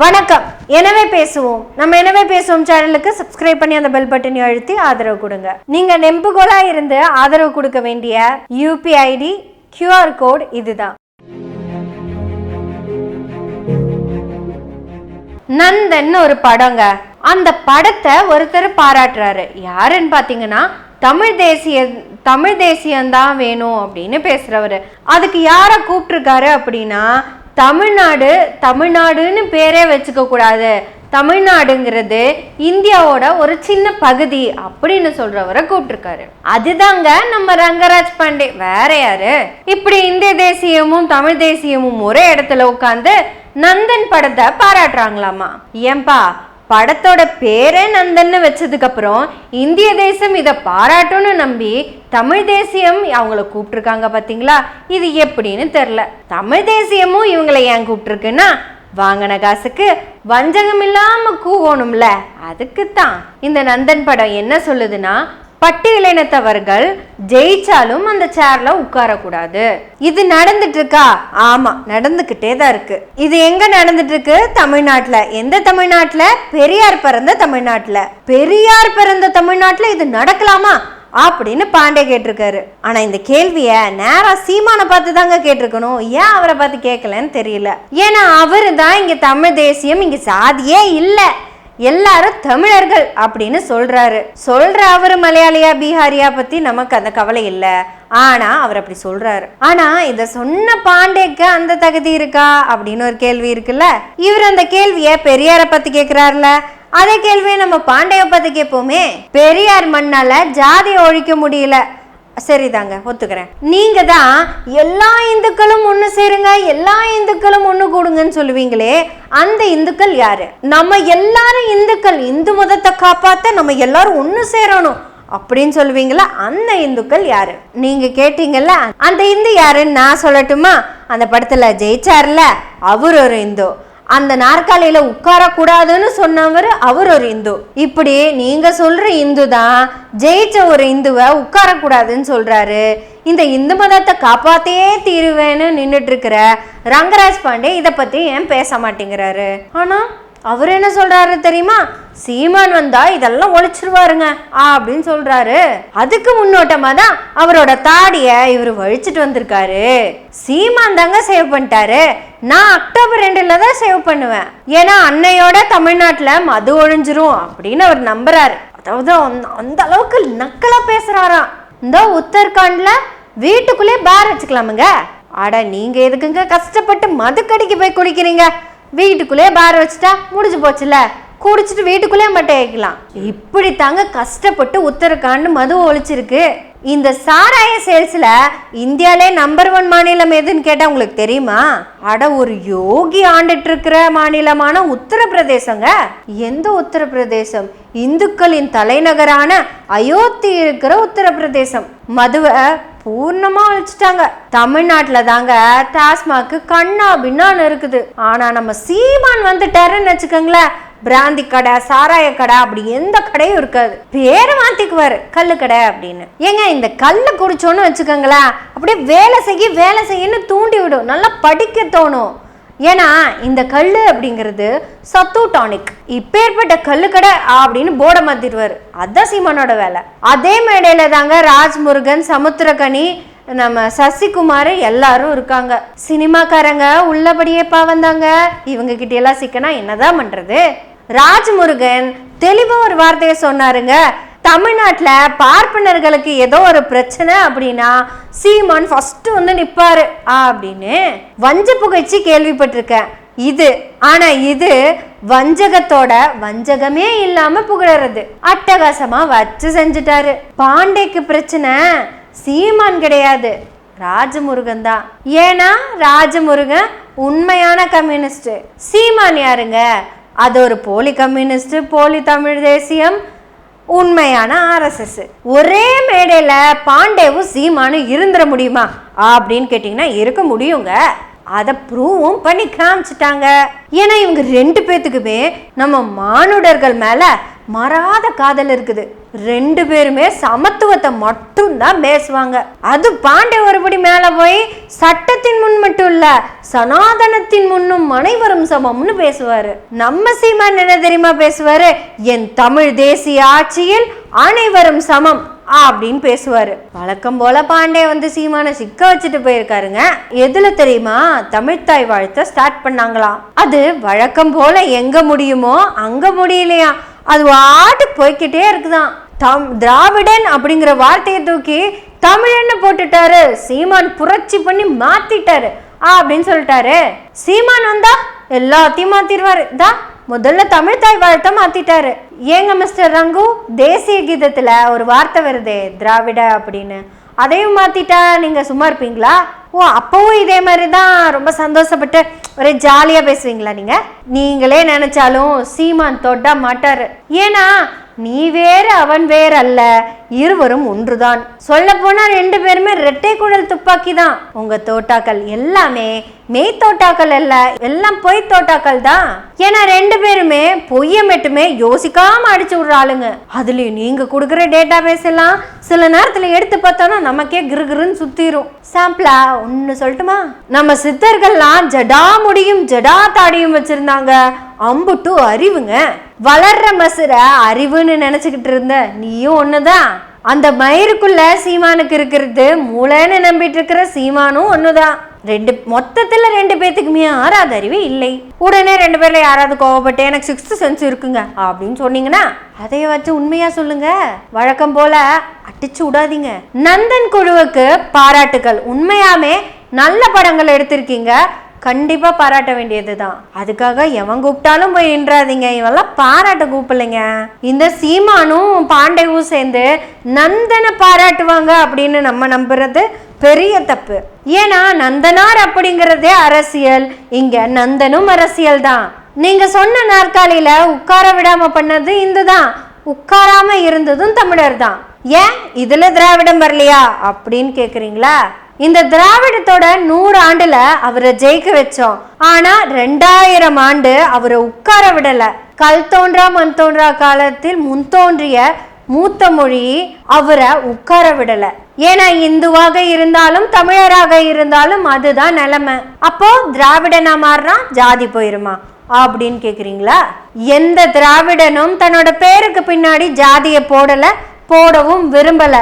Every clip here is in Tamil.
வணக்கம். எனவே பேசுவோம். நம்ம எனவே பேசுவோம் சேனலுக்கு சப்ஸ்கிரைப் பண்ணி அந்த பெல் பட்டனை அழுத்தி ஆதரவு கொடுங்க. நீங்க நெம்புகோலா இருந்து ஆதரவு கொடுக்க வேண்டிய யூபிஐடி கியூஆர் கோட் இதுதான். நந்தன் ஒரு படங்க. அந்த படத்தை ஒருத்தர் பாராட்டுறாரு. யாருன்னு பாத்தீங்கன்னா தமிழ் தேசிய தமிழ் தேசியம்தான் வேணும் அப்படின்னு பேசுறவர். அதுக்கு யாரை கூப்பிட்டுருக்காரு அப்படின்னா தமிழ்நாடு தமிழ்நாடுன்னு பேரே வச்சுக்கக்கூடாது தமிழ்நாடுங்கிறது இந்தியாவோட ஒரு சின்ன பகுதி அப்படின்னு சொல்றவரை கூப்பிட்டுருக்காரு. அதுதாங்க நம்ம ரங்கராஜ் பாண்டே. வேற யாரு? இப்படி இந்திய தேசியமும் தமிழ் தேசியமும் ஒரே இடத்துல உட்காந்து நந்தன் படத்தை பாராட்டுறாங்களாமா? ஏன்பா படத்தோட பேரே நந்தன்னு வச்சதுக்கப்புறம் இந்திய தேசம் இதை பாராட்டும்னு நம்பி தமிழ் தேசியம் அவங்கள கூப்பிட்டுருக்காங்க பார்த்தீங்களா இது எப்படின்னு தெரில தமிழ் தேசியமும் இவங்களை ஏன் கூப்பிட்டுருக்குன்னா வாங்கின காசுக்கு வஞ்சகம் இல்லாமல் கூவணும்ல. அதுக்கு தான் இந்த நந்தன் படம் என்ன சொல்லுதுன்னா பட்டியலினத்தவர்கள் ஜெயிச்சாலும் அந்த சேர்ல உட்காரக்கூடாது. இது நடந்துட்டு இருக்கா ஆமா நடந்துகிட்டே தான் இருக்கு. இது எங்க நடந்துட்டு இருக்கு தமிழ்நாட்டுல. எந்த தமிழ்நாட்டுல? பெரியார் பிறந்த தமிழ்நாட்டுல. பெரியார் பிறந்த தமிழ்நாட்டுல இது நடக்கலாமா? அப்படின்னு பாண்டே கேட்டிருக்காரு. ஆனா இந்த கேள்விய நேரா சீமானை பார்த்து தாங்க கேட்டிருக்கணும். ஏன் அவரை பார்த்து கேட்கலன்னு தெரியல. ஏன்னா அவரு தான் இங்க தமிழ் தேசியம் இங்க சாதியே இல்லை. எல்லாரும் தமிழர்கள் அப்படின்னு சொல்றாரு. சொல்ற அவரு மலையாளியா பீகாரியா பத்தி நமக்கு அந்த கவலை இல்லை. ஆனா அவர் அப்படி சொல்றாரு. ஆனா இத சொன்ன பாண்டேக்கு அந்த தகுதி இருக்கா? அப்படின்னு ஒரு கேள்வி இருக்குல்ல? இவர் அந்த கேள்விய பெரியார பத்தி கேக்குறாருல. அதே கேள்வியை நம்ம பாண்டைய பத்தி கேட்போமே பெரியார் மண்ணால ஜாதியை ஒழிக்க முடியல. சரிதாங்க ஒத்துக்கிறேன். நீங்க தான் எல்லா இந்துக்களும் ஒன்று சேருங்க எல்லா இந்துக்களும் ஒன்று கூடுங்கன்னு சொல்லுவீங்களே அந்த இந்துக்கள் யாரு? நம்ம எல்லாரும் இந்துக்கள் இந்து மதத்தை காப்பாத்த நம்ம எல்லாரும் ஒன்று சேரணும் அப்படின்னு சொல்லுவீங்களா அந்த இந்துக்கள் யாரு? நீங்க கேட்டீங்கல்ல அந்த இந்து யாருன்னு நான் சொல்லட்டுமா? அந்த படத்துல ஜெயிச்சார்ல அவர் ஒரு இந்து. அந்த நாற்காலியில உட்காரக்கூடாதுன்னு சொன்னவர் அவர் ஒரு இந்து. இப்படி நீங்க சொல்ற இந்து தான் ஜெயிச்ச ஒரு இந்துவை உட்காரக்கூடாதுன்னு சொல்றாரு. இந்த இந்து மதத்தை காப்பாத்தியே தீருவேன்னு நின்றுட்டு இருக்கிற ரங்கராஜ் பாண்டே இதை பத்தி ஏன் பேச மாட்டேங்கிறாரு? ஆனா அவர் என்ன சொல்றாரு தெரியுமா? சீமான் வந்தா இதெல்லாம் ஒழிச்சிருவாருங்க அப்படின்னு சொல்றாரு. அதுக்கு முன்னோட்டமா தான் அவரோட தாடிய இவர் வழிச்சிட்டு வந்திருக்காரு. சீமான் தாங்க சேவ் பண்ணிட்டாரு. நான் அக்டோபர் ரெண்டுல தான் சேவ் பண்ணுவேன். ஏன்னா அன்னையோட தமிழ்நாட்டுல மது ஒழிஞ்சிரும் அப்படின்னு அவர் நம்புறாரு. அதாவது அந்த- அந்த அளவுக்கு நக்கலா பேசுறாராம். இந்த உத்தரகாண்ட்ல வீட்டுக்குள்ளே பார் வச்சுக்கலாமுங்க. அட நீங்க எதுக்குங்க கஷ்டப்பட்டு மதுக்கடிக்கு போய் குடிக்கிறீங்க? வீட்டுக்குள்ளேயே பார் வச்சுட்டா முடிஞ்சு போச்சுல குடிச்சிட்டு வீட்டுக்குள்ளே மட்டும் வைக்கலாம் இப்படி தாங்க கஷ்டப்பட்டு உத்தரகாண்ட் மது ஒழிச்சிருக்கு. இந்த சாராய சேல்ஸ்ல இந்தியாலே நம்பர் ஒன் மாநிலம் எதுன்னு கேட்டா உங்களுக்கு தெரியுமா? அட ஒரு யோகி ஆண்டுட்டு இருக்கிற மாநிலமான உத்தரப்பிரதேசங்க. எந்த உத்தரப்பிரதேசம்? இந்துக்களின் தலைநகரான அயோத்தி இருக்கிற உத்தரப்பிரதேசம். மதுவை பூர்ணமா அழிச்சிட்டாங்க தமிழ்நாட்டுல தாங்க டாஸ்மாக்கு கண்ணா பின்னான்னு இருக்குது. ஆனா நம்ம சீமான் வந்துட்டாருன்னு வச்சுக்கோங்களேன். பிராந்தி கடை சாராய கடை அப்படி எந்த கடையும் இருக்காது. பேரை மாத்திக்குவாரு கல்லு கடை அப்படின்னு. ஏங்க இந்த கல்லு குடிச்சோன்னு வச்சுக்கோங்களேன். அப்படியே வேலை செய்ய வேலை செய்யன்னு தூண்டி விடும். நல்லா படிக்க தோணும். ஏன்னா இந்த கல் அப்படிங்கிறது சத்து டானிக். இப்பேற்பட்ட கல்லு கடை அப்படின்னு போர்டை மாத்திடுவார். அதான் சீமானோட வேலை. அதே மேடையில தாங்க ராஜ்முருகன் சமுத்திரகனி நம்ம சசிகுமார் எல்லாரும் இருக்காங்க. சினிமாக்காரங்க உள்ளபடியேப்பா வந்தாங்க இவங்க கிட்ட எல்லாம் சிக்கனா என்னதான் பண்றது? ராஜ்முருகன் தெளிவா ஒரு வார்த்தையை சொன்னாருங்க. தமிழ்நாட்டில் பார்ப்பனர்களுக்கு ஏதோ ஒரு பிரச்சனை அப்படின்னா சீமான் ஃபஸ்ட்டு வந்து நிற்பாரு அப்படின்னு வஞ்ச புகழ்ச்சி கேள்விப்பட்டிருக்கேன். இது ஆனா இது வஞ்சகத்தோட வஞ்சகமே இல்லாம புகழறது. அட்டகாசமா வச்சு செஞ்சுட்டாரு. பாண்டேக்கு பிரச்சனை சீமான் கிடையாது ராஜமுருகன் தான். ஏன்னா ராஜமுருகன் உண்மையான கம்யூனிஸ்ட் சீமான் யாருங்க? அது ஒரு போலி கம்யூனிஸ்ட் போலி தமிழ் தேசியம் உண்மையான ஆர்எஸ்எஸ் ஒரே மேடையில் பாண்டேவும் சீமானும் இருந்துட முடியுமா? அப்படின்னு கேட்டிங்கன்னா இருக்க முடியுங்க. அதை ப்ரூவும் பண்ணி காமிச்சிட்டாங்க. ஏன்னா இவங்க ரெண்டு பேத்துக்குமே நம்ம மானுடர்கள் மேலே மறாத காதல் இருக்குது. ரெண்டு பேருமே சமத்துவத்தை மட்டும்தான் பேசுவாங்க. அது பாண்டே ஒருபடி மேல போய் சட்டத்தின் முன் மட்டும் இல்ல சனாதனத்தின் முன்னும் அனைவரும் சமம்னு பேசுவாரு. நம்ம சீமான் என்ன தெரியுமா பேசுவாரு? என் தமிழ் தேசிய ஆட்சியில் அனைவரும் சமம் அப்படின்னு பேசுவாரு. வழக்கம் போல பாண்டே வந்து சீமான சிக்க வச்சுட்டு போயிருக்காருங்க. எதுல தெரியுமா? தமிழ்த்தாய் வாழ்த்த ஸ்டார்ட் பண்ணாங்களாம் அது வழக்கம் போல எங்க முடியுமோ அங்க முடியலையா? அது வாட்டுக்கு போய்கிட்டே இருக்குதான். தம் திராவிடன் அப்படிங்கிற வார்த்தையை தூக்கி தமிழன்னு போட்டுட்டாரு. சீமான் புரட்சி பண்ணி மாத்திட்டாரு. ஆ அப்படின்னு சொல்லிட்டாரு. சீமான் வந்தா எல்லாத்தையும் மாத்திடுவாரு. தா முதல்ல தமிழ் தாய் வாழ்த்த மாத்திட்டாரு. ஏங்க மிஸ்டர் ரங்கு தேசிய கீதத்துல ஒரு வார்த்தை வருதே திராவிட அப்படின்னு. அதையும் மாத்திட்டா நீங்க சும்மா இருப்பீங்களா? ஓ அப்பவும் இதே மாதிரி தான் ரொம்ப சந்தோஷப்பட்டு ஒரே ஜாலியாக பேசுவீங்களா நீங்கள் நீங்களே நினைச்சாலும் சீமான் தொட்டா மாட்டார். ஏன்னா நீ வேறு அவன் வேறு அல்ல இருவரும் ஒன்றுதான். சொல்ல போனா ரெண்டு பேருமே ரெட்டை குழல் துப்பாக்கி தான் உங்க தோட்டாக்கள் எல்லாமே மெய் தோட்டாக்கள் அல்ல எல்லாம் பொய் தோட்டாக்கள் தான். ஏன்னா ரெண்டு பேருமே பொய்ய மட்டுமே யோசிக்காம அடிச்சு விடுற ஆளுங்க. அதுலயும் நீங்க கொடுக்குற டேட்டா பேஸ் எல்லாம் சில நேரத்துல எடுத்து பார்த்தோம்னா நமக்கே கிருகிருன்னு சுத்திரும். சாம்பிளா ஒன்னு சொல்லட்டுமா? நம்ம சித்தர்கள்லாம் ஜடா முடியும் ஜடா தாடியும் வச்சிருந்தாங்க. அம்புட்டு அறிவுங்க. வளர்ற மசுர அறிவுன்னு நினச்சிக்கிட்டு இருந்த நீயும் ஒன்று தான் அந்த மயிருக்குள்ள சீமானுக்கு இருக்கிறது மூளைன்னு நம்பிட்டு இருக்கிற சீமானும் ஒண்ணுதான். ரெண்டு மொத்தத்துல ரெண்டு பேத்துக்குமே ஆறாத அறிவு இல்லை. உடனே ரெண்டு பேர்ல யாராவது கோவப்பட்டு எனக்கு சிக்ஸ்த் சென்ஸ் இருக்குங்க அப்படின்னு சொன்னீங்கன்னா அதைய வச்சு உண்மையா சொல்லுங்க. வழக்கம் போல அடிச்சு விடாதீங்க. நந்தன் குழுவுக்கு பாராட்டுகள் உண்மையாமே நல்ல படங்கள் எடுத்திருக்கீங்க. கண்டிப்பாக பாராட்ட வேண்டியது தான் அதுக்காக எவன் கூப்பிட்டாலும் போய் நின்றாதீங்க. இவெல்லாம் பாராட்ட கூப்பிடலைங்க. இந்த சீமானும் பாண்டவும் சேர்ந்து நந்தனை பாராட்டுவாங்க அப்படின்னு நம்ம நம்புறது பெரிய தப்பு. ஏன்னா நந்தனார் அப்படிங்கிறதே அரசியல். இங்கே நந்தனும் அரசியல் தான். நீங்கள் சொன்ன நாற்காலியில உட்கார விடாமல் பண்ணது இந்துதான். உட்காராமல் இருந்ததும் தமிழர் தான். ஏன்? இதில் திராவிடம் வரலையா? அப்படின்னு கேட்குறீங்களா இந்த திராவிடத்தோட ஆண்டுல அவரை ஜெயிக்க வச்சோம். ஆனா ரெண்டாயிரம் ஆண்டு அவரை உட்கார விடல. கல் தோன்றா மண் தோன்றா காலத்தில் முன் தோன்றிய மூத்த மொழி அவரை உட்கார விடல. ஏன்னா இந்துவாக இருந்தாலும் தமிழராக இருந்தாலும் அதுதான் நிலைமை. அப்போ திராவிடனா மாறினா ஜாதி போயிருமா? அப்படின்னு கேக்குறீங்களா? எந்த திராவிடனும் தன்னோட பேருக்கு பின்னாடி ஜாதியை போடல போடவும் விரும்பல.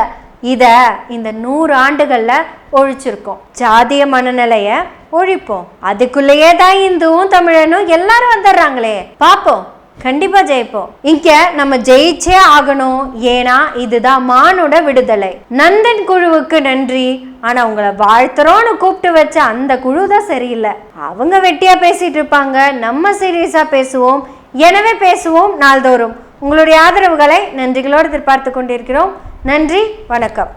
இதை இந்த நூறு ஆண்டுகளில் ஒழிச்சிருக்கோம். ஜாதிய மனநிலையை ஒழிப்போம். அதுக்குள்ளேயே தான் இந்துவும் தமிழனும் எல்லாரும் வந்துடுறாங்களே. பார்ப்போம் கண்டிப்பா ஜெயிப்போம். இங்க நம்ம ஜெயிச்சே ஆகணும். ஏன்னா இதுதான் மானோட விடுதலை. நந்தன் குழுவுக்கு நன்றி. ஆனா உங்களை வாழ்த்துறோன்னு கூப்பிட்டு வச்ச அந்த குழு தான் சரியில்லை. அவங்க வெட்டியா பேசிட்டு இருப்பாங்க. நம்ம சீரியஸா பேசுவோம். எனவே பேசுவோம் நாள்தோறும். உங்களுடைய ஆதரவுகளை நன்றிகளோடு எதிர்பார்த்து கொண்டிருக்கிறோம். நன்றி வணக்கம்.